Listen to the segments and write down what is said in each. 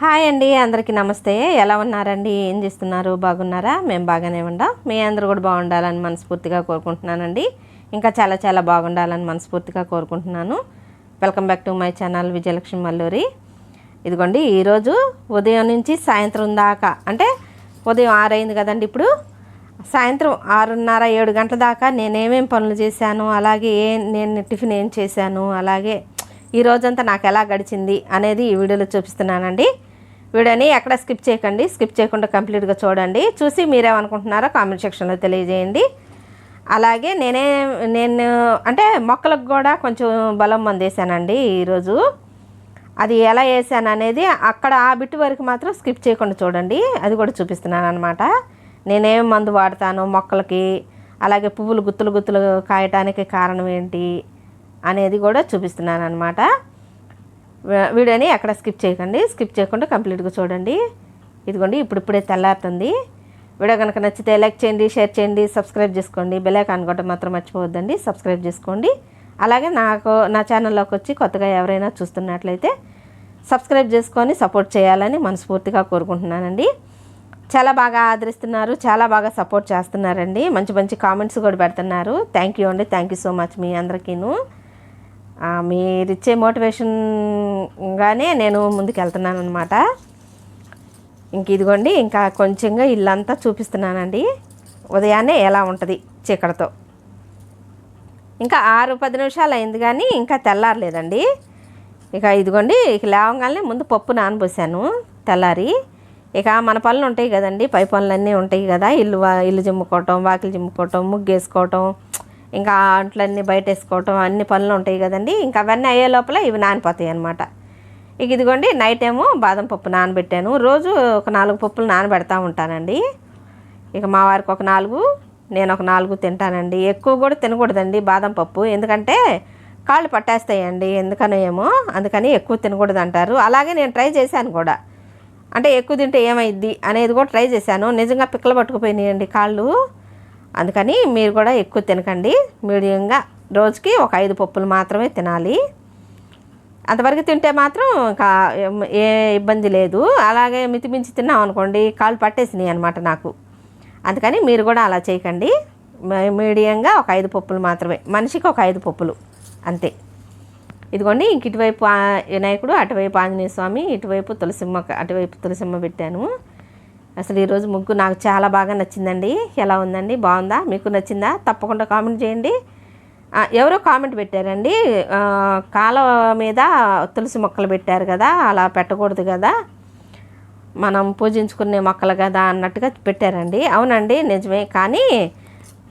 Hi అండి అందరికీ నమస్తే. ఎలా ఉన్నారండి? ఏం చేస్తున్నారు? బాగున్నారా? మేము బాగానే ఉండాం. మీ అందరూ కూడా బాగుండాలని మనస్ఫూర్తిగా కోరుకుంటున్నానండి. ఇంకా చాలా చాలా బాగుండాలని మనస్ఫూర్తిగా కోరుకుంటున్నాను. Welcome back to my channel Vijayalakshmi Malluri ఇదిగోండి ఈరోజు ఉదయం నుంచి సాయంత్రం దాకా అంటే ఉదయం ఆరైంది కదండి ఇప్పుడు. సాయంత్రం ఆరున్నర ఏడు గంటల దాకా నేనేమేం పనులు చేశాను అలాగే ఏ నేను టిఫిన్ ఏం చేశాను అలాగే ఈ రోజంతా నాకు ఎలా గడిచింది అనేది ఈ వీడియోలో చూపిస్తున్నానండి. వీడియోని ఎక్కడ స్కిప్ చేయకండి. స్కిప్ చేయకుండా కంప్లీట్గా చూడండి. చూసి మీరేమనుకుంటున్నారో కామెంట్ సెక్షన్లో తెలియజేయండి. అలాగే నేనే నేను అంటే మొక్కలకు కూడా కొంచెం బలం మందేశానండి ఈరోజు. అది ఎలా వేసాను అనేది అక్కడ ఆ బిట్టు వరకు మాత్రం స్కిప్ చేయకుండా చూడండి. అది కూడా చూపిస్తున్నాను అనమాట నేనేం మందు వాడతాను మొక్కలకి? అలాగే పువ్వులు గుత్తులు గుత్తులు కాయటానికి కారణం ఏంటి? అనేది కూడా చూపిస్తున్నాను అనమాట వీడియోని ఎక్కడ స్కిప్ చేయకండి. స్కిప్ చేయకుండా కంప్లీట్గా చూడండి. ఇదిగోండి ఇప్పుడిప్పుడే తెల్లారుతుంది. వీడియో కనుక నచ్చితే లైక్ చేయండి షేర్ చేయండి సబ్స్క్రైబ్ చేసుకోండి. బెలైకాన్ కూడా మాత్రం మర్చిపోవద్దండి. సబ్స్క్రైబ్ చేసుకోండి. అలాగే నాకు నా ఛానల్లోకి వచ్చి కొత్తగా ఎవరైనా చూస్తున్నట్లయితే సబ్స్క్రైబ్ చేసుకొని సపోర్ట్ చేయాలని మనస్ఫూర్తిగా కోరుకుంటున్నానండి. చాలా బాగా ఆదరిస్తున్నారు చాలా బాగా సపోర్ట్ చేస్తున్నారండి. మంచి మంచి కామెంట్స్ కూడా పెడుతున్నారు. థ్యాంక్ యూ అండి. థ్యాంక్ యూ సో మచ్ మీ అందరికీను. మీరిచ్చే మోటివేషన్గానే నేను ముందుకు వెళ్తున్నాను అనమాట ఇంక ఇదిగోండి ఇంకా కొంచెంగా ఇల్లంతా చూపిస్తున్నానండి. ఉదయాన్నే ఎలా ఉంటుంది చీకటితో. ఇంకా ఆరు పది నిమిషాలు అయింది కానీ ఇంకా తెల్లారలేదండి. ఇక ఇదిగోండి ఇక లేవగానే ముందు పప్పు నానబోసాను తెల్లారి. ఇక మన పనులు ఉంటాయి కదండి పై పనులన్నీ ఉంటాయి కదా ఇల్లు ఇల్లు చిమ్ముకోవటం వాకిలు చిమ్ముకోవటం ముగ్గు వేసుకోవటం ఇంకా అంట్లన్నీ బయట వేసుకోవటం అన్ని పనులు ఉంటాయి కదండి. ఇంకా అవన్నీ అయ్యే లోపల ఇవి నానిపోతాయి అనమాట ఇక ఇదిగోండి నైట్ ఏమో బాదం పప్పు నానబెట్టాను. రోజు ఒక నాలుగు పప్పులు నానబెడతా ఉంటానండి. ఇక మా వారికి ఒక నాలుగు నేను ఒక నాలుగు తింటానండి. ఎక్కువ కూడా తినకూడదండి బాదం పప్పు. ఎందుకంటే కాళ్ళు పట్టేస్తాయండి ఎందుకనో ఏమో. అందుకని ఎక్కువ తినకూడదు అంటారు అలాగే నేను ట్రై చేశాను కూడా. అంటే ఎక్కువ తింటే ఏమైద్ది అనేది కూడా ట్రై చేశాను. నిజంగా పిక్కలు పట్టుకుపోయినాయండి కాళ్ళు. అందుకని మీరు కూడా ఎక్కువ తినకండి. మీడియంగా రోజుకి ఒక ఐదు పప్పులు మాత్రమే తినాలి. అంతవరకు తింటే మాత్రం ఇంకా ఏ ఇబ్బంది లేదు. అలాగే మితిమించి తిన్నాం అనుకోండి కాళ్ళు పట్టేసినాయి అనమాట నాకు. అందుకని మీరు కూడా అలా చేయకండి. మీడియంగా ఒక ఐదు పప్పులు మాత్రమే. మనిషికి ఒక ఐదు పప్పులు. అంతే. ఇదిగోండి ఇంక ఇటువైపు ఆ వినాయకుడు అటువైపు ఆంజనేయ స్వామి ఇటువైపు తులసిమ్మ అటువైపు తులసిమ్మ పెట్టాను. అసలు ఈరోజు ముగ్గు నాకు చాలా బాగా నచ్చిందండి. ఎలా ఉందండి? బాగుందా? మీకు నచ్చిందా? తప్పకుండా కామెంట్ చేయండి. ఎవరో కామెంట్ పెట్టారండి. ఆ, కాలువ మీద తులసి మొక్కలు పెట్టారు కదా అలా పెట్టకూడదు కదా. మనం పూజించుకునే మొక్కలు కదా అన్నట్టుగా పెట్టారండి. అవునండి నిజమే. కానీ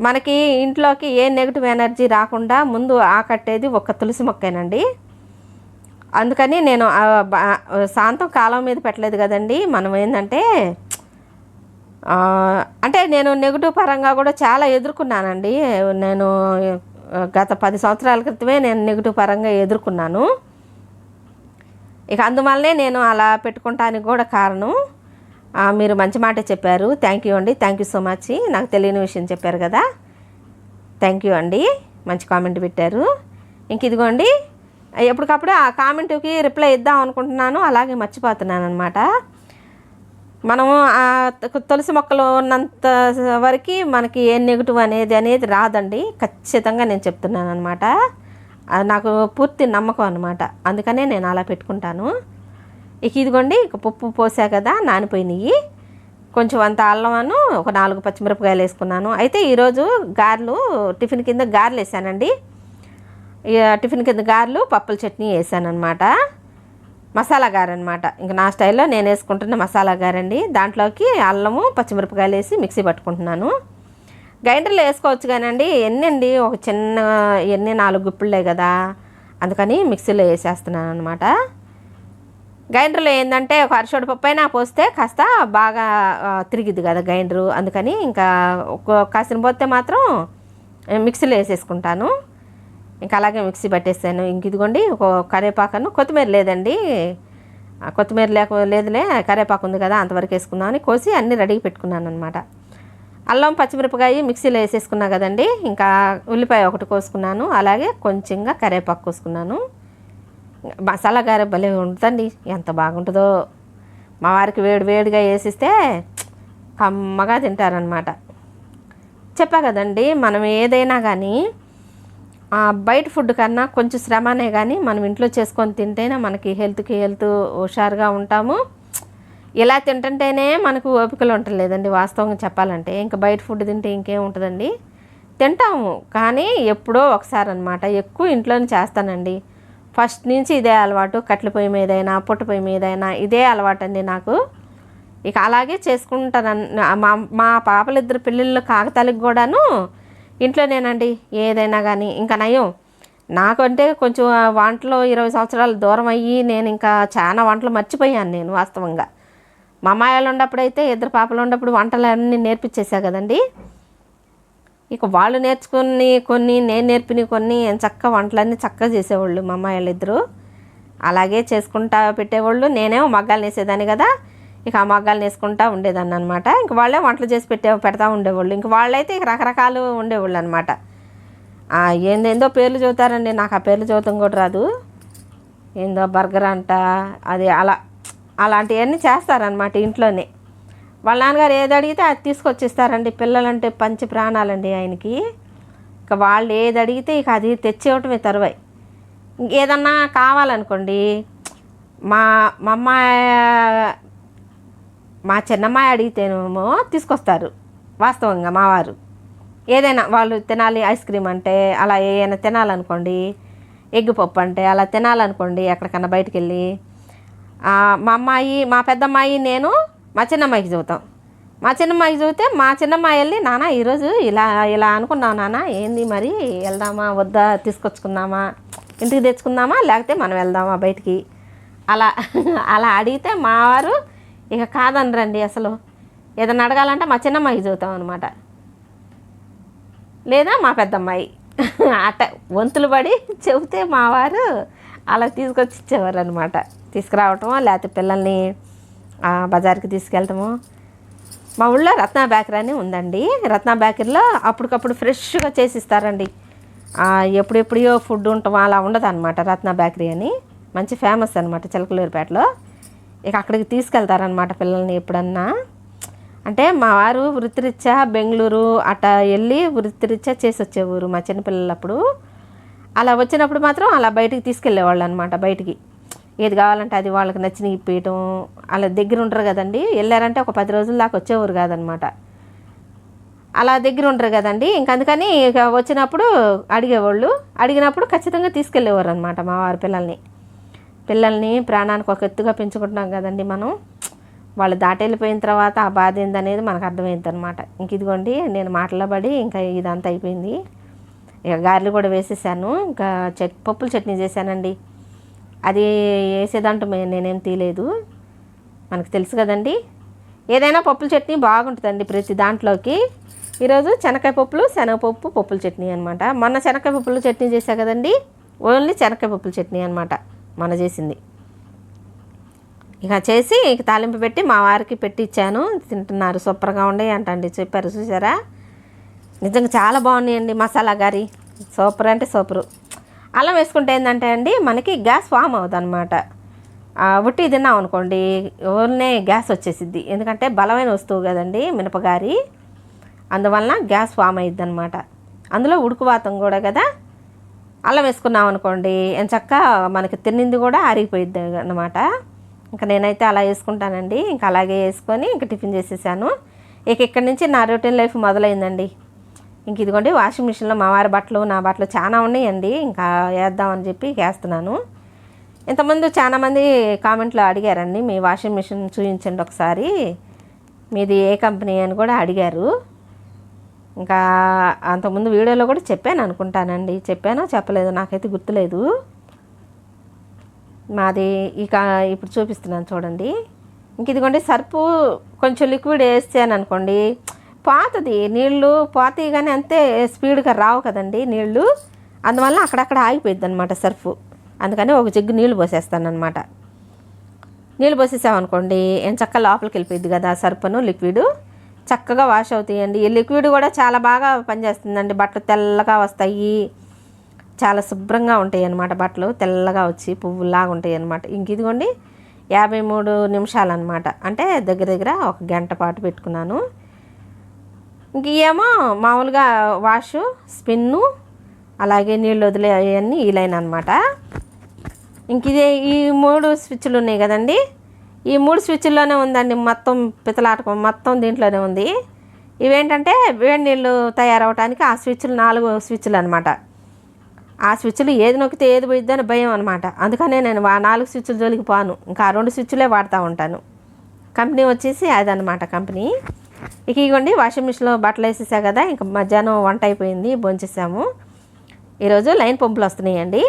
మనకి ఇంట్లోకి ఏ నెగిటివ్ ఎనర్జీ రాకుండా ముందు ఆకట్టేది ఒక తులసి మొక్కేనండి. అందుకని నేను శాంతం కాలం మీద పెట్టలేదు కదండి. మనం ఏంటంటే అంటే నేను నెగిటివ్ పరంగా కూడా చాలా ఎదుర్కొన్నానండి. నేను గత పది సంవత్సరాల క్రితమే నేను నెగిటివ్ పరంగా ఎదుర్కొన్నాను. ఇక అందువల్లనే నేను అలా పెట్టుకుంటానికి కూడా కారణం మీరు మంచి మాట చెప్పారు. థ్యాంక్ యూ అండి. థ్యాంక్ యూ సో మచ్ నాకు తెలియని విషయం చెప్పారు కదా. థ్యాంక్ యూ అండి. మంచి కామెంట్ పెట్టారు. ఇంక ఇదిగోండి ఎప్పటికప్పుడు ఆ కామెంట్కి రిప్లై ఇద్దాం అనుకుంటున్నాను. అలాగే మర్చిపోతున్నాను అనమాట మనము ఆ తులసి మొక్కలు ఉన్నంత వరకు మనకి ఏ నెగిటివ్ అనేది అనేది రాదండి. ఖచ్చితంగా నేను చెప్తున్నాను అనమాట నాకు పూర్తి నమ్మకం అనమాట అందుకనే నేను అలా పెట్టుకుంటాను. ఇక ఇదిగోండి ఇక పప్పు పోసా కదా నానిపోయినాయి. కొంచెం అంత అల్లమను ఒక నాలుగు పచ్చిమిరపకాయలు వేసుకున్నాను. అయితే ఈరోజు గారెలు టిఫిన్ కింద గారెలు వేసానండి. ఇక టిఫిన్ కింద గారెలు పప్పుల చట్నీ వేసాను అనమాట మసాలా గారు అనమాట ఇంక నా స్టైల్లో నేను వేసుకుంటున్న మసాలా గారండి. దాంట్లోకి అల్లము పచ్చిమిరపకాయలు వేసి మిక్సీ పట్టుకుంటున్నాను. గ్రైండర్లో వేసుకోవచ్చు కానండి. ఎన్ని అండి ఒక చిన్న ఎన్ని నాలుగు గుప్పుళ్ళే కదా. అందుకని మిక్సీలో వేసేస్తున్నాను అనమాట గ్రైండర్లో ఏంటంటే ఒక అరసోడు పప్పు అయినా పోస్తే కాస్త బాగా తిరిగిద్ది కదా గ్రైండరు. అందుకని ఇంకా కాసిన పోతే మాత్రం మిక్సీలో వేసేసుకుంటాను. ఇంకా అలాగే మిక్సీ పట్టేసాను. ఇంక ఇదిగోండి ఒక కరివేపాకను కొత్తిమీర లేదండి. కొత్తిమీర లేక లేదులే కరేపాకు ఉంది కదా అంతవరకు వేసుకుందామని కోసి అన్నీ రెడీ పెట్టుకున్నాను అనమాట అల్లం పచ్చిమిరపకాయ మిక్సీలో వేసేసుకున్నా కదండి. ఇంకా ఉల్లిపాయ ఒకటి కోసుకున్నాను. అలాగే కొంచెంగా కరివేపాకు కోసుకున్నాను. మసాలా గారె భలే ఉంటుందండి. ఎంత బాగుంటుందో. మా వారికి వేడి వేడిగా వేసిస్తే కమ్మగా తింటారనమాట చెప్పా కదండి మనం ఏదైనా కానీ బయట ఫుడ్ కన్నా కొంచెం శ్రమనే కానీ మనం ఇంట్లో చేసుకొని తింటేనే మనకి హెల్త్కి హెల్త్ హుషారుగా ఉంటాము. ఇలా తింటుంటేనే మనకు ఓపికలు ఉండలేదండి వాస్తవంగా చెప్పాలంటే. ఇంకా బయట ఫుడ్ తింటే ఇంకేం ఉంటుందండి? తింటాము. కానీ ఎప్పుడో ఒకసారి అనమాట ఎక్కువ ఇంట్లోనే చేస్తానండి. ఫస్ట్ నుంచి ఇదే అలవాటు. కట్ల పొయ్యి మీదైనా పొట్టు పొయ్యి మీదైనా ఇదే అలవాటు అండి నాకు. ఇక అలాగే చేసుకుంటాను మా మా పాపలిద్దరు పిల్లలు కాకతాలకు కూడాను ఇంట్లోనేనండి ఏదైనా కానీ ఇంకా నయం నాకంటే కొంచెం వంటలు వంటలో ఇరవై సంవత్సరాలు దూరం అయ్యి నేను ఇంకా చాలా వంటలు మర్చిపోయాను నేను వాస్తవంగా. మా అమ్మాయిలు ఉన్నప్పుడైతే ఇద్దరు పాపలు ఉన్నప్పుడు వంటలు అన్నీ నేర్పించేసా కదండి. ఇక వాళ్ళు నేర్చుకుని కొన్ని నేను నేర్పిన కొన్ని చక్క వంటలన్నీ చక్కగా చేసేవాళ్ళు మా అమ్మాయిలు ఇద్దరు. అలాగే చేసుకుంటా పెట్టేవాళ్ళు. నేనేమో మగ్గాలు వేసేదాన్ని కదా. ఇక ఆ మగ్గాలు వేసుకుంటా ఉండేదాన్ని అనమాట ఇంక వాళ్ళే వంటలు చేసి పెట్టే పెడతా ఉండేవాళ్ళు. ఇంక వాళ్ళైతే ఇక రకరకాలు ఉండేవాళ్ళు అనమాట ఏందేందో పేర్లు చదువుతారండి. నాకు ఆ పేర్లు చదువుతాం కూడా రాదు. ఏందో బర్గర్ అంట అది అలా అలాంటివన్నీ చేస్తారనమాట ఇంట్లోనే. వాళ్ళ నాన్నగారు ఏది అడిగితే అది తీసుకొచ్చిస్తారండి. పిల్లలంటే పంచి ప్రాణాలండి ఆయనకి. ఇక వాళ్ళు ఏది అడిగితే ఇక అది తెచ్చేయటమే తరువాయి. ఏదన్నా కావాలనుకోండి మా మా అమ్మాయి మా చిన్నమ్మాయి అడిగితేనేమో తీసుకొస్తారు వాస్తవంగా మా వారు. ఏదైనా వాళ్ళు తినాలి ఐస్ క్రీమ్ అంటే అలా ఏదైనా తినాలనుకోండి ఎగ్ పప్పు అంటే అలా తినాలనుకోండి ఎక్కడికన్నా బయటికి వెళ్ళి మా అమ్మాయి మా పెద్దమ్మాయి నేను మా చిన్నమ్మాయికి చదువుతాం మా చిన్నమ్మాయికి చదివితే మా చిన్నమ్మాయి వెళ్ళి నాన్న ఈరోజు ఇలా ఇలా అనుకున్నాం నాన్న ఏంది మరి వెళ్దామా వద్దా తీసుకొచ్చుకుందామా ఇంటికి తెచ్చుకుందామా లేకపోతే మనం వెళ్దామా బయటికి? అలా అలా అడిగితే మా వారు ఇక కాదనరండి అసలు. ఏదైనా అడగాలంటే మా చిన్నమ్మాయికి చదువుతాం అనమాట లేదా మా పెద్దమ్మాయి. అట్ట వంతులు పడి చెబితే మా వారు అలా తీసుకొచ్చి ఇచ్చేవారు అనమాట తీసుకురావటమో లేకపోతే పిల్లల్ని బజార్కి తీసుకెళ్ళటమో మా ఊళ్ళో రత్న బేకరీ అని ఉందండి. రత్న బేకరీలో అప్పటికప్పుడు ఫ్రెష్గా చేసి ఇస్తారండి ఎప్పుడెప్పుడో ఫుడ్ ఉంటాం అలా ఉండదు అనమాట రత్న బేకరీ అని. మంచి ఫేమస్ అనమాట చిలకలూరుపేటలో. ఇక అక్కడికి తీసుకెళ్తారనమాట పిల్లల్ని ఎప్పుడన్నా. అంటే మా వారు వృత్తిరీత్యా బెంగళూరు అట్లా వెళ్ళి వృత్తిరీత్యా చేసి వచ్చేవారు మా చిన్నపిల్లలప్పుడు. అలా వచ్చినప్పుడు మాత్రం అలా బయటికి తీసుకెళ్ళేవాళ్ళు అనమాట బయటికి. ఏది కావాలంటే అది వాళ్ళకి నచ్చిన ఇప్పేయటం అలా దగ్గర ఉంటారు కదండి. వెళ్ళారంటే ఒక పది రోజుల దాకా వచ్చేవారు కాదనమాట అలా దగ్గర ఉంటారు కదండి. ఇంక అందుకని ఇక వచ్చినప్పుడు అడిగేవాళ్ళు. అడిగినప్పుడు ఖచ్చితంగా తీసుకెళ్ళేవారు అనమాట మా వారి పిల్లల్ని. పిల్లల్ని ప్రాణానికి ఒక ఎత్తుగా పెంచుకుంటున్నాం కదండి మనం. వాళ్ళు దాటెళ్ళిపోయిన తర్వాత ఆ బాధ ఏందనేది మనకు అర్థమైంది అనమాట ఇంక ఇదిగోండి నేను మాటలో పడి ఇంకా ఇదంతా అయిపోయింది. ఇక గారెలు కూడా వేసేసాను. ఇంకా చట్ పప్పుల చట్నీ చేశానండి. అది వేసేదంటూ నేనేం తీయలేదు. మనకు తెలుసు కదండి. ఏదైనా పప్పుల చట్నీ బాగుంటుందండి ప్రతి దాంట్లోకి. ఈరోజు శనక్కాయ పప్పులు శనగపప్పు పప్పుల చట్నీ అనమాట మొన్న శనక్కాయ పప్పుల చట్నీ చేశా కదండి. ఓన్లీ శనక్కాయ పప్పుల చట్నీ అనమాట మన చేసింది. ఇక చేసి ఇక తాలింపు పెట్టి మా వారికి పెట్టి ఇచ్చాను. తింటున్నారు సూపర్గా ఉండే అంటండి. చెప్పారు చూసారా? నిజంగా చాలా బాగున్నాయండి మసాలా గారి. సూపర్ అంటే సూపరు. అల్లం వేసుకుంటే ఏంటంటే అండి మనకి గ్యాస్ ఫామ్ అవుతుంది అనమాట ఉట్టి తిన్నాం అనుకోండి ఓన్లీ గ్యాస్ వచ్చేసిద్ది. ఎందుకంటే బలమైన వస్తువు కదండి మినపగారి. అందువలన గ్యాస్ ఫామ్ అయ్యిద్ది అనమాట అందులో ఉడుకువాతం కూడా కదా అల్లం వేసుకున్నాం అనుకోండి ఎంచక్క మనకి తిన్నింది కూడా ఆరిగిపోయిద్ది అనమాట ఇంకా నేనైతే అలా వేసుకుంటానండి. ఇంకా అలాగే వేసుకొని ఇంకా టిఫిన్ చేసేసాను. ఇక ఇక్కడి నుంచి నా రొటీన్ లైఫ్ మొదలైందండి. ఇంక ఇదిగోండి వాషింగ్ మిషన్లో మా వారి బట్టలు నా బట్టలు చాలా ఉన్నాయండి. ఇంకా వేద్దామని చెప్పి వేస్తున్నాను. ఇంతకుముందు చాలామంది కామెంట్లో అడిగారండి మీ వాషింగ్ మిషన్ చూపించండి ఒకసారి. మీది ఏ కంపెనీ అని కూడా అడిగారు. ఇంకా అంతకుముందు వీడియోలో కూడా చెప్పాను అనుకుంటానండి. చెప్పానో? చెప్పలేదు. నాకైతే గుర్తులేదు. మాది ఇక ఇప్పుడు చూపిస్తున్నాను చూడండి. ఇంక ఇదిగోండి సర్పు కొంచెం లిక్విడ్ వేసాను అనుకోండి. పోతుంది. నీళ్ళు పోతాయి కానీ అంతే స్పీడ్గా రావు కదండి నీళ్ళు. అందువల్ల అక్కడక్కడ ఆగిపోయింది అనమాట సర్ఫ్ అందుకని ఒక జగ్గు నీళ్ళు పోసేస్తానమాట నీళ్ళు పోసేసామనుకోండి ఏం చక్క లోపలికి వెళ్ళిపోయింది కదా సర్పను లిక్విడ్. చక్కగా వాష్ అవుతాయండి. ఈ లిక్విడ్ కూడా చాలా బాగా పనిచేస్తుందండి. బట్టలు తెల్లగా వస్తాయి. చాలా శుభ్రంగా ఉంటాయి అన్నమాట బట్టలు. తెల్లగా వచ్చి పువ్వులాగా ఉంటాయి అన్నమాట ఇంక ఇదిగోండి యాభై మూడు నిమిషాలు అనమాట అంటే దగ్గర దగ్గర ఒక గంట పాటు పెట్టుకున్నాను. ఇంక ఏమో మామూలుగా వాషు స్పిన్ను అలాగే నీళ్ళు వదిలే అవన్నీ ఈ లైన్ అనమాట ఇంక ఇదే ఈ మూడు స్విచ్లు ఉన్నాయి కదండి. ఈ మూడు స్విచ్ల్లోనే ఉందండి మొత్తం పితలాటకం మొత్తం దీంట్లోనే ఉంది. ఇవేంటంటే వేడి నీళ్ళు తయారవడానికి ఆ స్విచ్లు నాలుగు స్విచ్లు అనమాట ఆ స్విచ్లు ఏది నొక్కితే ఏది పోయిద్ది అని భయం అనమాట అందుకనే నేను ఆ నాలుగు స్విచ్లు జోలికి పోను. ఇంకా ఆ రెండు స్విచ్లే వాడుతూ ఉంటాను. కంపెనీ వచ్చేసి అదనమాట కంపెనీ. ఇక ఇగోండి వాషింగ్ మిషన్లో బట్టలు వేసేసా కదా ఇంకా మధ్యాహ్నం వంట అయిపోయింది భోంచేసాము. ఈరోజు లైన్ పంపులు వస్తున్నాయండి.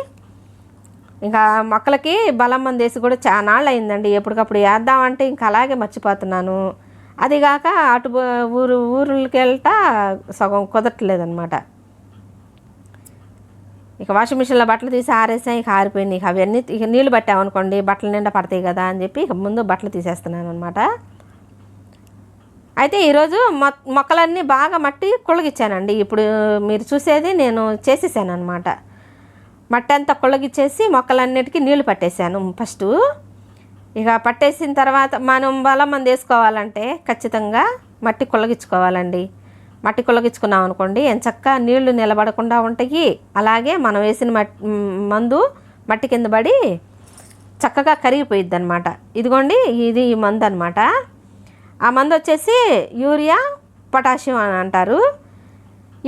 ఇంకా మొక్కలకి బలం మందేసి కూడా చాలా అయిందండి ఎప్పటికప్పుడు వేద్దామంటే ఇంకా అలాగే మర్చిపోతున్నాను. అదిగాక అటు ఊరు ఊరులకి వెళ్తా సగం కుదరట్లేదనమాట ఇక వాషింగ్ మిషన్లో బట్టలు తీసి ఆరేసాం ఇక ఆరిపోయినాయి. ఇక అవన్నీ ఇక నీళ్ళు పట్టామనుకోండి బట్టలు నిండా పడతాయి కదా అని చెప్పి ఇక ముందు బట్టలు తీసేస్తున్నాను అనమాట అయితే ఈరోజు మొ మొక్కలన్నీ బాగా మట్టి కుళ్ళగిచ్చానండి. ఇప్పుడు మీరు చూసేది నేను చేసేసాను అనమాట మట్టి అంతా కుళ్ళగిచ్చేసి మొక్కలన్నిటికీ నీళ్ళు పట్టేశాను ఫస్ట్. ఇక పట్టేసిన తర్వాత మనం బలం మంది వేసుకోవాలంటే ఖచ్చితంగా మట్టి కొలగించుకోవాలండి. మట్టి కొలగించుకున్నాం అనుకోండి ఎంచక్క నీళ్ళు నిలబడకుండా ఉంటాయి. అలాగే మనం వేసిన మట్ మందు మట్టి కింద పడి చక్కగా కరిగిపోయిద్ది అనమాట ఇదిగోండి ఇది ఈ మందు అనమాట ఆ మందు వచ్చేసి యూరియా పొటాషియం అని అంటారు.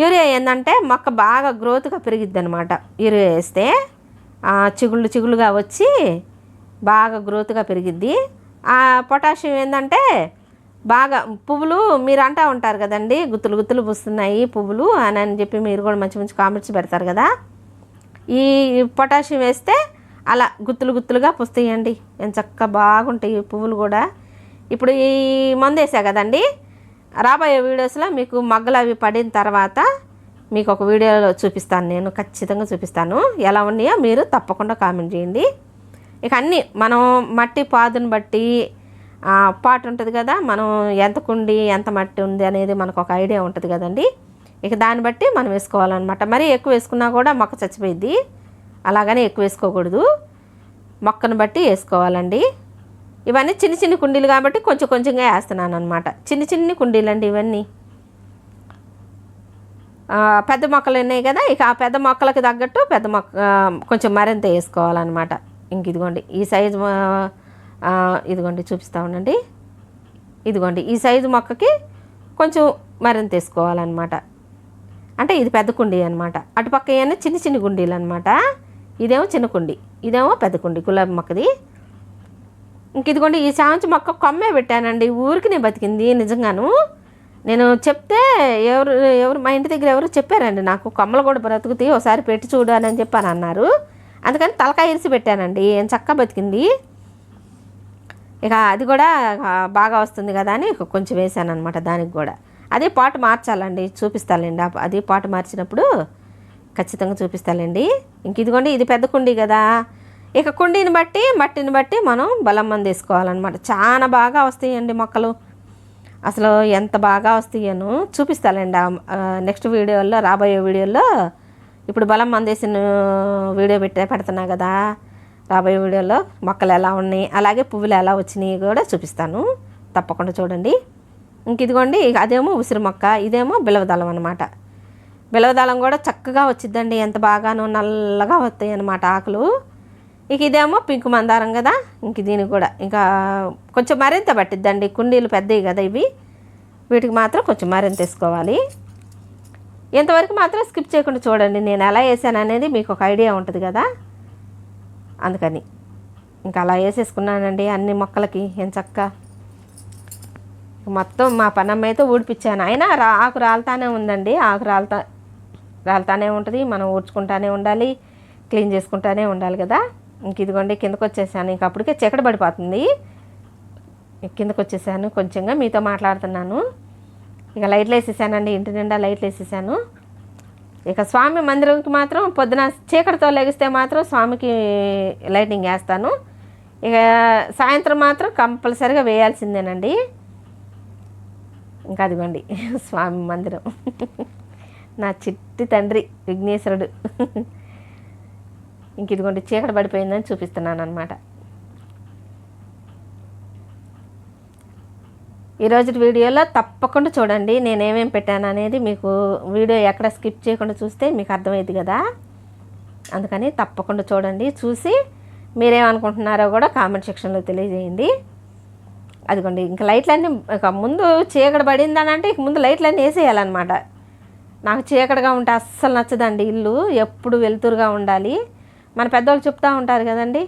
యూరియా ఏంటంటే మొక్క బాగా గ్రోత్గా పెరిగిద్ది అనమాట యూరియా వేస్తే చిగుళ్ళు చిగుళ్ళుగా వచ్చి బాగా గ్రోత్గా పెరిగిద్ది. ఆ పొటాషియం ఏంటంటే బాగా పువ్వులు మీరు అంటూ ఉంటారు కదండి గుత్తులు గుత్తులు పూస్తున్నాయి పువ్వులు అని అని చెప్పి మీరు కూడా మంచి మంచి కామెంట్స్ పెడతారు కదా. ఈ పొటాషియం వేస్తే అలా గుత్తులు గుత్తులుగా పుస్తాయండి. ఎంత చక్కగా బాగుంటాయి పువ్వులు కూడా. ఇప్పుడు ఈ మందు వేసా కదండి రాబోయే వీడియోస్లో మీకు మగ్గలు అవి పడిన తర్వాత మీకు ఒక వీడియోలో చూపిస్తాను. నేను ఖచ్చితంగా చూపిస్తాను. ఎలా ఉన్నాయో మీరు తప్పకుండా కామెంట్ చేయండి. ఇక అన్నీ మనం మట్టి పాదుని బట్టి పాటు ఉంటుంది కదా మనం ఎంత కుండి ఎంత మట్టి ఉంది అనేది మనకు ఒక ఐడియా ఉంటుంది కదండి. ఇక దాన్ని బట్టి మనం వేసుకోవాలన్నమాట. మరీ ఎక్కువ వేసుకున్నా కూడా మొక్క చచ్చిపోయింది అలాగనే ఎక్కువ వేసుకోకూడదు. మొక్కను బట్టి వేసుకోవాలండి. ఇవన్నీ చిన్న చిన్న కుండీలు కాబట్టి కొంచెం కొంచెంగా వేస్తున్నాను అనమాట చిన్న చిన్ని కుండీలు అండి ఇవన్నీ పెద్ద మొక్కలు ఉన్నాయి కదా ఇక ఆ పెద్ద మొక్కలకు తగ్గట్టు పెద్ద మొక్క కొంచెం మరింత వేసుకోవాలన్నమాట. ఇంక ఇదిగోండి ఈ సైజు ఇదిగోండి చూపిస్తా ఉండండి. ఇదిగోండి ఈ సైజు మొక్కకి కొంచెం మరింత వేసుకోవాలన్నమాట. అంటే ఇది పెద్ద కుండీ అనమాట అటుపక్క ఏమైనా చిన్న చిన్న కుండీలు అనమాట ఇదేమో చిన్న కుండీ ఇదేమో పెద్ద కుండీ గులాబీ మొక్కది. ఇంక ఇదిగోండి ఈ చామంతి మొక్క కొమ్మే పెట్టానండి. ఊరికి నేను బతికింది నిజంగాను. నేను చెప్తే ఎవరు ఎవరు మా ఇంటి దగ్గర ఎవరు చెప్పారండి నాకు కొమ్మలు కూడా బ్రతుకుతాయి ఒకసారి పెట్టి చూడు అని చెప్పాను అన్నారు. అందుకని తలకాయ ఇరిసి పెట్టానండి. ఏం చక్కగా బతికింది. ఇక అది కూడా బాగా వస్తుంది కదా అని కొంచెం వేసాను అనమాట దానికి కూడా. అదే పాటు మార్చాలండి చూపిస్తానండి అదే అది పాటు మార్చినప్పుడు ఖచ్చితంగా చూపిస్తానండి ఇంక ఇదిగోండి ఇది పెద్ద కుండీ కదా. ఇక కుండీని బట్టి మట్టిని బట్టి మనం బలం మంది వేసుకోవాలన్నమాట. చాలా బాగా వస్తాయండి మొక్కలు. అసలు ఎంత బాగా వస్తాయను చూపిస్తానండి నెక్స్ట్ వీడియోలో రాబోయే వీడియోలో ఇప్పుడు బలం మందేసిన వీడియో పెట్టే పెడుతున్నా కదా. రాబోయే వీడియోలో మొక్కలు ఎలా ఉన్నాయి అలాగే పువ్వులు ఎలా వచ్చినాయి కూడా చూపిస్తాను. తప్పకుండా చూడండి. ఇంక ఇదిగోండి ఇక అదేమో ఉసిరి మొక్క ఇదేమో బిలవదళం అనమాట బిలవదళం కూడా చక్కగా వచ్చిద్దండి. ఎంత బాగానో నల్లగా వస్తాయి అన్నమాట ఆకులు. ఇక ఇదేమో పింక్ మందారం కదా ఇంక దీనికి కూడా. ఇంకా కొంచెం మరింత పట్టిద్దండి. కుండీలు పెద్దవి కదా ఇవి. వీటికి మాత్రం కొంచెం మరింత వేసుకోవాలి. ఇంతవరకు మాత్రం స్కిప్ చేయకుండా చూడండి. నేను ఎలా వేసాను అనేది మీకు ఒక ఐడియా ఉంటుంది కదా. అందుకని ఇంకా అలా వేసేసుకున్నానండి అన్ని మొక్కలకి. ఏం చక్క మొత్తం మా పనమ్మ అయితే ఊడిపించాను అయినా రా ఆకు రాలుతానే ఉందండి. ఆకు రాలుతా రాలుతానే ఉంటుంది. మనం ఊడ్చుకుంటానే ఉండాలి. క్లీన్ చేసుకుంటానే ఉండాలి కదా. ఇంక ఇదిగోండి కిందకు వచ్చేసాను ఇంక అప్పటికే చీకటి పడిపోతుంది. కిందకు వచ్చేసాను కొంచెంగా మీతో మాట్లాడుతున్నాను. ఇక లైట్లు వేసేసానండి ఇంటి నిండా లైట్లు వేసేసాను. ఇక స్వామి మందిరంకి మాత్రం పొద్దున చీకటితో లెగిస్తే మాత్రం స్వామికి లైటింగ్ వేస్తాను. ఇక సాయంత్రం మాత్రం కంపల్సరిగా వేయాల్సిందేనండి. ఇంకా అదిగోండి స్వామి మందిరం. నా చిట్టి తండ్రి విఘ్నేశ్వరుడు. ఇంక ఇదిగోండి చీకటి పడిపోయిందని చూపిస్తున్నాను అనమాట ఈరోజు వీడియోలో తప్పకుండా చూడండి నేనేమేం పెట్టాను అనేది మీకు వీడియో ఎక్కడ స్కిప్ చేయకుండా చూస్తే మీకు అర్థమైంది కదా. అందుకని తప్పకుండా చూడండి చూసి మీరేమనుకుంటున్నారో కూడా కామెంట్ సెక్షన్లో తెలియజేయండి. అదిగోండి ఇంకా లైట్లన్నీ ఇక ముందు చీకటి పడిందని అంటే ఇక ముందు లైట్లన్నీ వేసేయాలన్నమాట. నాకు చీకటిగా ఉంటే అస్సలు నచ్చదండి ఇల్లు ఎప్పుడు వెలుతురుగా ఉండాలి. మన పెద్దవాళ్ళు చెప్తూ ఉంటారు కదండి.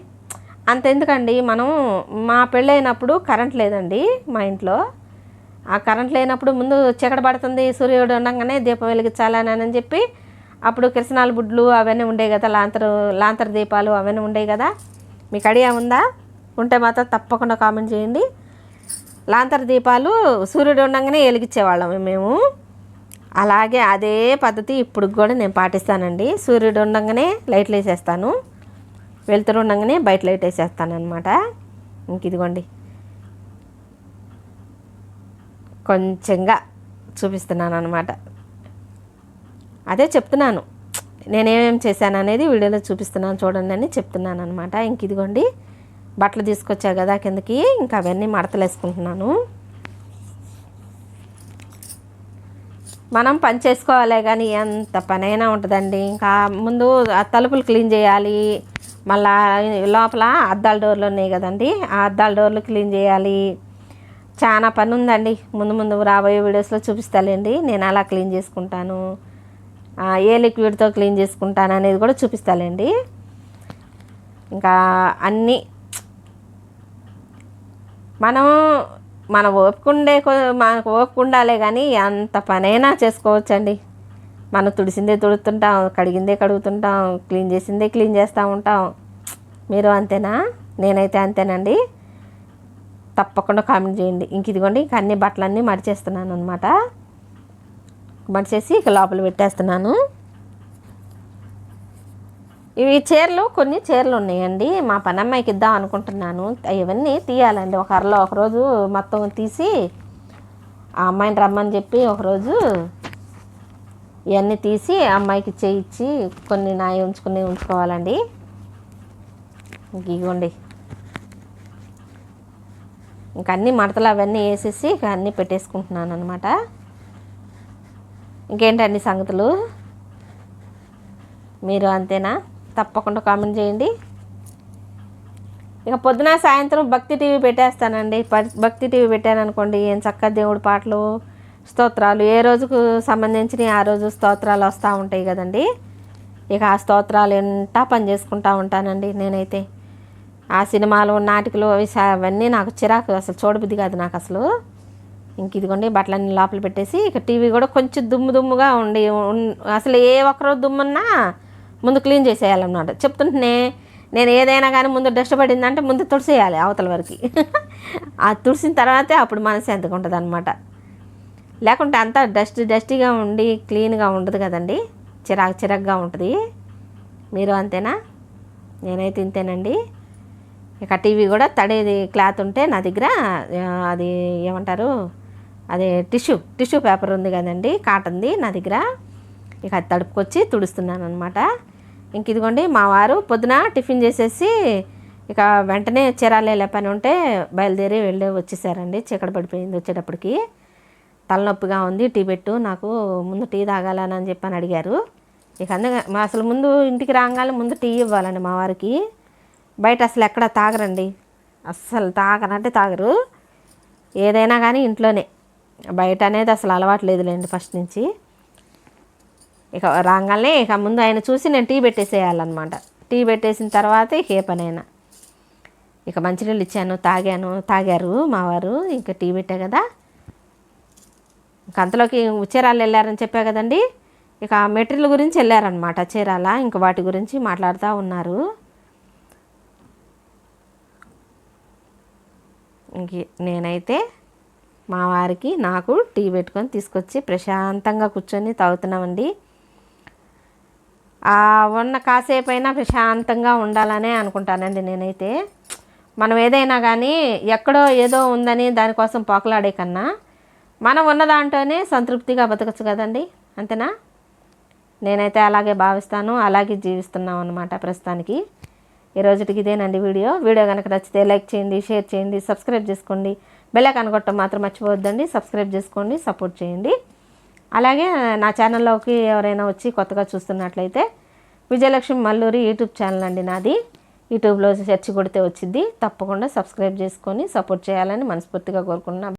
అంతెందుకండి మనం మా పెళ్ళైనప్పుడు కరెంట్ లేదండి మా ఇంట్లో. ఆ కరెంట్ లేనప్పుడు ముందు చీకటి పడుతుంది సూర్యుడు ఉండగానే దీపం వెలిగించాలని అని చెప్పి అప్పుడు కిరసనాల బుడ్లు అవన్నీ ఉండేవి కదా లాంతరు లాంతర దీపాలు అవన్నీ ఉండేవి కదా. మీకు ఐడియా ఉందా? ఉంటే మాత్రం తప్పకుండా కామెంట్ చేయండి. లాంతర దీపాలు సూర్యుడు ఉండగానే వెలిగించేవాళ్ళం మేము. అలాగే అదే పద్ధతి ఇప్పుడు కూడా నేను పాటిస్తానండి. సూర్యుడు ఉండగానే లైట్లు వేసేస్తాను. వెళ్తురు ఉండగానే బయట లైట్ వేసేస్తాను అనమాట ఇంక ఇదిగోండి. కొంచెంగా చూపిస్తున్నాను అనమాట అదే చెప్తున్నాను. నేనేమేం చేశాను అనేది వీడియోలో చూపిస్తున్నాను చూడండి అని చెప్తున్నాను అనమాట ఇంక ఇదిగోండి. బట్టలు తీసుకొచ్చా కదా కిందకి ఇంకా అవన్నీ మడతలు వేసుకుంటున్నాను మనం పని చేసుకోవాలి కానీ ఎంత పనైనా ఉంటుందండి. ఇంకా ముందు ఆ తలుపులు క్లీన్ చేయాలి. మళ్ళా లోపల అద్దాల డోర్లు ఉన్నాయి కదండి. ఆ అద్దాల డోర్లు క్లీన్ చేయాలి. చాలా పని ఉందండి. ముందు ముందు రాబోయే వీడియోస్లో చూపిస్తాలేండి. నేను అలా క్లీన్ చేసుకుంటాను. ఏ లిక్విడ్తో క్లీన్ చేసుకుంటాను అనేది కూడా చూపిస్తాలేండి. ఇంకా అన్నీ మనం మన ఓపుకుండే మనకు ఓపుకుండాలే కానీ ఎంత పనైనా చేసుకోవచ్చండి. మనం తుడిసిందే తుడుతుంటాం కడిగిందే కడుగుతుంటాం క్లీన్ చేసిందే క్లీన్ చేస్తూ ఉంటాం. మీరు అంతేనా? నేనైతే అంతేనండి. తప్పకుండా కామెంట్ చేయండి. ఇంక ఇదిగోండి ఇంక అన్ని బట్టలన్నీ మడిచేస్తున్నాను అనమాట మడిచేసి ఇక లోపల పెట్టేస్తున్నాను. ఇవి చీరలు కొన్ని చీరలు ఉన్నాయండి. మా పనమ్మాయికి ఇద్దాం అనుకుంటున్నాను. ఇవన్నీ తీయాలండి. ఒక అరలో ఒకరోజు మొత్తం తీసి ఆ అమ్మాయిని రమ్మని చెప్పి ఒకరోజు ఇవన్నీ తీసి అమ్మాయికి చేయించి కొన్ని నాయ ఉంచుకుని ఉంచుకోవాలండి. ఇగోండి. ఇంక అన్ని మడతలు అవన్నీ వేసేసి ఇక అన్నీ పెట్టేసుకుంటున్నాను అనమాట ఇంకేంటండి సంగతులు? మీరు అంతేనా? తప్పకుండా కామెంట్ చేయండి. ఇక పొద్దున సాయంత్రం భక్తి టీవీ పెట్టేస్తానండి. ప- భక్తి టీవీ పెట్టాను అనుకోండి ఏం చక్కగా దేవుడి పాటలు స్తోత్రాలు ఏ రోజుకు సంబంధించిన ఆ రోజు స్తోత్రాలు వస్తూ ఉంటాయి కదండి. ఇక ఆ స్తోత్రాలు ఎంత పని చేసుకుంటూ ఉంటానండి నేనైతే. ఆ సినిమాలు నాటికలు అవి అవన్నీ నాకు చిరాకు అసలు చూడబుద్ధి కాదు నాకు అసలు. ఇంక ఇదిగోండి బట్టలన్నీ లోపల పెట్టేసి ఇక టీవీ కూడా కొంచెం దుమ్ము దుమ్ముగా ఉండి అసలు ఏ ఒక్కరోజు దుమ్మున్నా ముందు క్లీన్ చేసేయాలన్నమాట. చెప్తుంటేనే నేను ఏదైనా కానీ ముందు డస్ట్ పడిందంటే ముందు తుడిసేయాలి అవతల వరకు. ఆ తుడిసిన తర్వాతే అప్పుడు మనసు ఎంతగా ఉంటుంది అనమాట లేకుంటే అంతా డస్ట్ డస్టీగా ఉండి క్లీన్గా ఉండదు కదండి. చిరాకు చిరాకుగా ఉంటుంది. మీరు అంతేనా? నేనైతే ఇంతేనండి. ఇక టీవీ కూడా తడేది క్లాత్ ఉంటే నా దగ్గర అది ఏమంటారు అదే టిష్యూ టిష్యూ పేపర్ ఉంది కదండి కాటన్ది నా దగ్గర. ఇక అది తడుపుకొచ్చి తుడుస్తున్నాను అనమాట ఇంక ఇదిగోండి మా వారు పొద్దున టిఫిన్ చేసేసి ఇక వెంటనే చీరాలే పని ఉంటే బయలుదేరి వెళ్ళి వచ్చేసారండి. చీకటి పడిపోయింది వచ్చేటప్పటికి. తలనొప్పిగా ఉంది టీ పెట్టు నాకు ముందు టీ తాగాలని అని చెప్పని అడిగారు. ఇక అందుకే మా అసలు ముందు ఇంటికి రాగానే ముందు టీ ఇవ్వాలండి మా వారికి. బయట అసలు ఎక్కడ తాగరండి. అస్సలు తాగనంటే తాగరు. ఏదైనా కానీ ఇంట్లోనే. బయట అనేది అసలు అలవాటు లేదులేండి ఫస్ట్ నుంచి. ఇక రాగానే ఇక ముందు ఆయన చూసి నేను టీ పెట్టేసేయాలన్నమాట. టీ పెట్టేసిన తర్వాత ఇక ఏ పనైనా. ఇక మంచినీళ్ళు ఇచ్చాను తాగాను తాగారు మావారు ఇంకా టీ పెట్టా కదా. ఇంక అంతలోకి చీరాలు వెళ్ళారని చెప్పా కదండి. ఇక మెటీరియల్ గురించి వెళ్ళారనమాట చీరాల ఇంక వాటి గురించి మాట్లాడుతూ ఉన్నారు. ఇంక నేనైతే మా వారికి నాకు టీ పెట్టుకొని తీసుకొచ్చి ప్రశాంతంగా కూర్చొని తాగుతున్నామండి. ఉన్న కాసేపు అయినా ప్రశాంతంగా ఉండాలనే అనుకుంటానండి నేనైతే. మనం ఏదైనా కానీ ఎక్కడో ఏదో ఉందని దానికోసం పోకలాడే కన్నా మనం ఉన్న దాంట్లోనే సంతృప్తిగా బతకచ్చు కదండి అంతేనా? నేనైతే అలాగే భావిస్తాను అలాగే జీవిస్తున్నాం అనమాట ప్రస్తుతానికి. ఈ రోజుకి ఇదేనండి వీడియో. వీడియో కనుక నచ్చితే లైక్ చేయండి షేర్ చేయండి సబ్స్క్రైబ్ చేసుకోండి. బెల్ ఐకాన్ కొట్టడం మాత్రం మర్చిపోవద్దండి. సబ్స్క్రైబ్ చేసుకోండి సపోర్ట్ చేయండి. అలాగే నా ఛానల్లోకి ఎవరైనా వచ్చి కొత్తగా చూస్తున్నట్లయితే విజయలక్ష్మి మల్లూరి యూట్యూబ్ ఛానల్ అండి నాది. యూట్యూబ్లో సెర్చ్ కొడితే వచ్చింది తప్పకుండా సబ్స్క్రైబ్ చేసుకొని సపోర్ట్ చేయాలని మనస్ఫూర్తిగా కోరుకుంటున్నాను.